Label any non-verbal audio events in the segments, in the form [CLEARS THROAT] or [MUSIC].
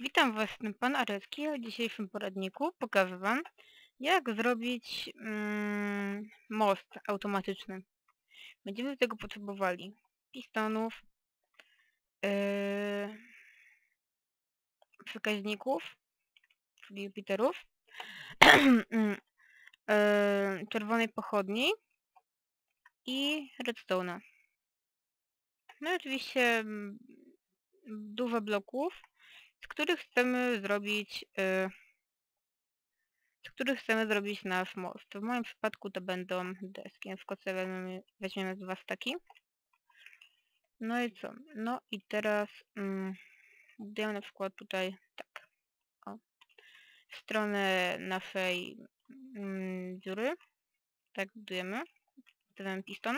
Witam Was, Pan Arecki, w dzisiejszym poradniku pokażę Wam, jak zrobić mm, most automatyczny. Będziemy do tego potrzebowali pistonów, yy, przekaźników, czyli Jupiterów, [CLEARS THROAT] yy, czerwonej pochodni i redstone'a. No i oczywiście mm, dużo bloków, z których chcemy zrobić y, z których chcemy zrobić nasz most. W moim przypadku to będą deski, przykład sobie weźmiemy, weźmiemy dwa staki. No i co? No i teraz mm, na przykład tutaj tak. O, w stronę naszej mm, dziury. Tak budujemy. Stawiamy piston.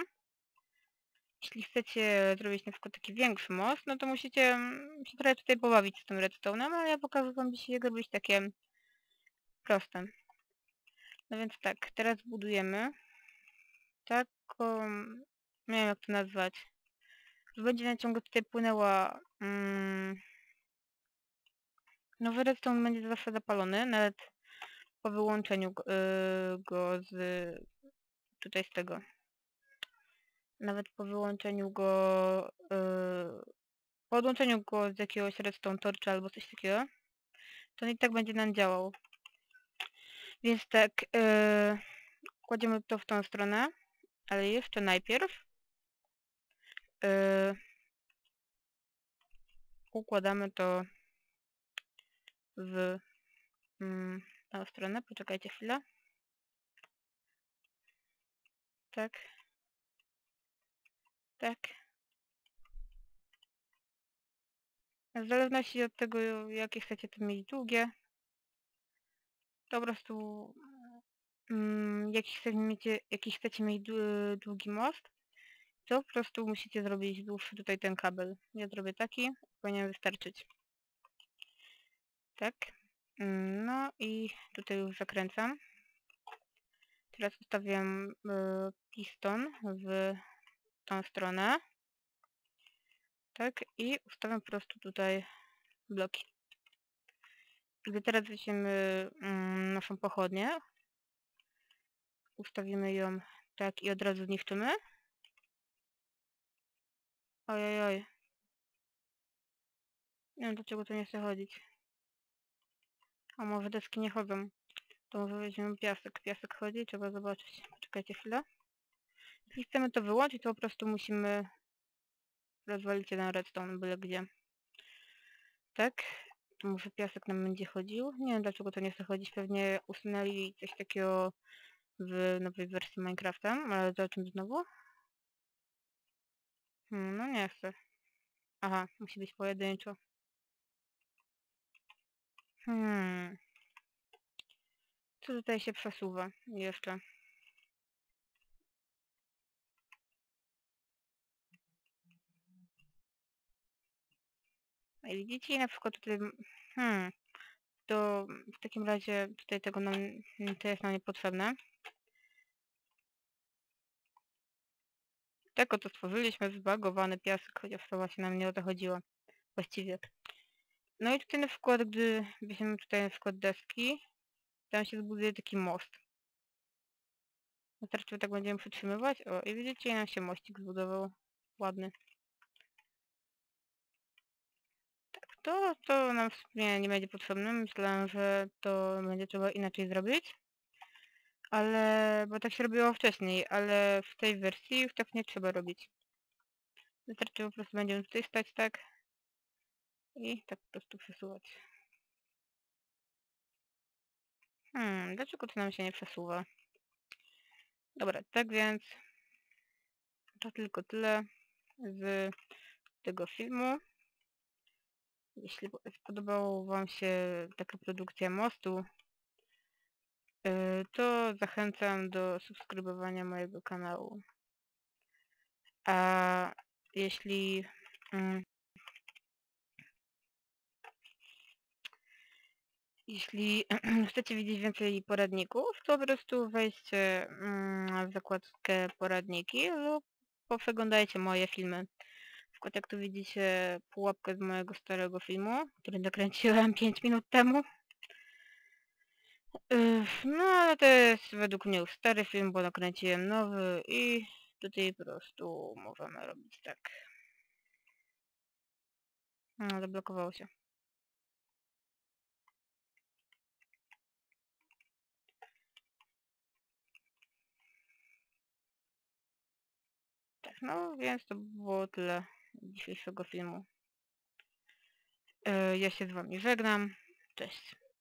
Jeśli chcecie zrobić na przykład taki większy most, no to musicie mm, się trochę tutaj pobawić z tym redstone'em, ale ja pokażę wam dzisiaj jak robić takie proste. No więc tak, teraz budujemy taką, nie wiem jak to nazwać, będzie na ciągle tutaj płynęła mm, nowy redstone będzie zawsze zapalony, nawet po wyłączeniu go, go z tutaj z tego nawet po wyłączeniu go, yy, po odłączeniu go z jakiegoś redstone torcha albo coś takiego, to on i tak będzie nam działał. Więc tak, yy, kładziemy to w tą stronę, ale jeszcze najpierw yy, układamy to w mm, tą stronę. Poczekajcie chwilę. Tak. Tak. W zależności od tego, jakie chcecie to mieć długie, to po prostu mm, chcecie mieć, jaki chcecie mieć długi most, to po prostu musicie zrobić dłuższy tutaj ten kabel. Ja zrobię taki, powinien wystarczyć. Tak. No i tutaj już zakręcam. Teraz ustawiam y, piston w tą stronę. Tak, i ustawiam po prostu tutaj bloki. Gdy teraz weźmiemy mm, naszą pochodnię, ustawimy ją tak i od razu zniszczymy. Ojej, oj. Nie wiem dlaczego to nie chce chodzić. A może deski nie chodzą. To może weźmiemy piasek. Piasek chodzi, trzeba zobaczyć. Poczekajcie chwilę. Jeśli chcemy to wyłączyć, to po prostu musimy rozwalić jeden redstone byle gdzie. Tak. Tu może piasek nam będzie chodził. Nie wiem dlaczego to nie chce chodzić. Pewnie usunęli coś takiego w nowej wersji Minecrafta, ale zobaczymy znowu. Hmm, no nie chcę. Aha, musi być pojedynczo. Hmm. Co tutaj się przesuwa jeszcze? I widzicie, na przykład tutaj, hmm, to w takim razie tutaj tego nam, to jest nam niepotrzebne. Tak oto stworzyliśmy zbagowany piasek, chociaż to właśnie nam nie o to chodziło. Właściwie. No i tutaj na przykład, gdy weźmiemy tutaj na przykład deski, tam się zbuduje taki most. Wystarczy, tak będziemy przytrzymywać. O, i widzicie, nam się mościk zbudował. Ładny. To, to nam w sumie nie będzie potrzebne. Myślałem, że to będzie trzeba inaczej zrobić. Ale, bo tak się robiło wcześniej, ale w tej wersji już tak nie trzeba robić. Wystarczy po prostu będziemy tutaj stać tak i tak po prostu przesuwać. Hmm, dlaczego to nam się nie przesuwa? Dobra, tak więc to tylko tyle z tego filmu. Jeśli spodobała Wam się taka produkcja mostu, y, to zachęcam do subskrybowania mojego kanału. A jeśli mm, jeśli [CLEARS THROAT] chcecie widzieć więcej poradników, to po prostu wejdźcie mm, w zakładkę poradniki lub przeglądajcie moje filmy przykład jak tu widzicie pułapkę z mojego starego filmu, który nakręciłem 5 [LAUGHS] minut temu. No ale to jest według mnie już stary film, bo nakręciłem nowy i tutaj po prostu możemy robić tak. No, zablokowało się. Tak, no więc to było tyle dzisiejszego filmu. Yy, Ja się z wami żegnam. Cześć.